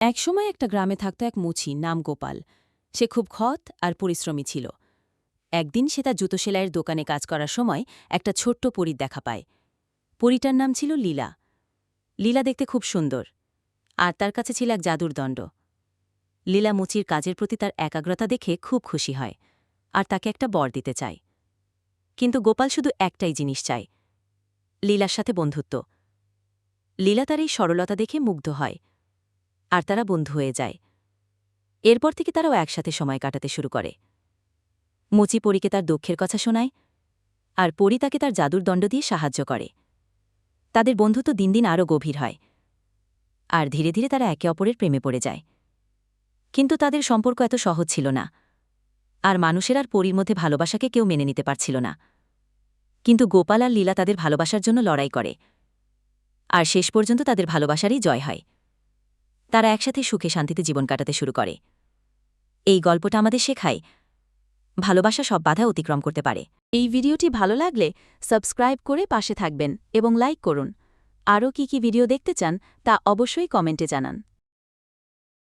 একসময় একটা গ্রামে থাকত এক মুচি, নাম গোপাল। সে খুব খত আর পরিশ্রমী ছিল। একদিন সে তার জুতো সেলাইয়ের দোকানে কাজ করার সময় একটা ছোট্ট পরীর দেখা পায়। পরীটার নাম ছিল লীলা। লীলা দেখতে খুব সুন্দর, আর তার কাছে ছিল এক জাদুর দণ্ড। লীলা মুচির কাজের প্রতি তার একাগ্রতা দেখে খুব খুশি হয়, আর তাকে একটা বর দিতে চায়। কিন্তু গোপাল শুধু একটাই জিনিস চায়, লীলার সাথে বন্ধুত্ব। লীলা তার এই সরলতা দেখে মুগ্ধ হয়। আর তারা বন্ধু হয়ে যায়। এরপর থেকে তারাও একসাথে সময় কাটাতে শুরু করে। মুচি পরীকে তার দুঃখের কথা শোনায় আর পরী তাকে তার জাদুর দণ্ড দিয়ে সাহায্য করে। তাদের বন্ধুত্ব দিন দিন আরও গভীর হয় আর ধীরে ধীরে তারা একে অপরের প্রেমে পড়ে যায়। কিন্তু তাদের সম্পর্ক এত সহজ ছিল না আর মানুষের আর পরীর মধ্যে ভালোবাসাকে কেউ মেনে নিতে পারছিল না। কিন্তু গোপাল আর লীলা তাদের ভালোবাসার জন্য লড়াই করে। আর শেষ পর্যন্ত তাদের ভালোবাসারই জয় হয়। তারা একসাথে সুখে শান্তিতে জীবন কাটাতে শুরু করে। এই গল্পটা আমাদের শেখায়, ভালোবাসা সব বাধা অতিক্রম করতে পারে। এই ভিডিওটি ভালো লাগলে সাবস্ক্রাইব করে পাশে থাকবেন এবং লাইক করুন। আরও কি কি ভিডিও দেখতে চান তা অবশ্যই কমেন্টে জানান।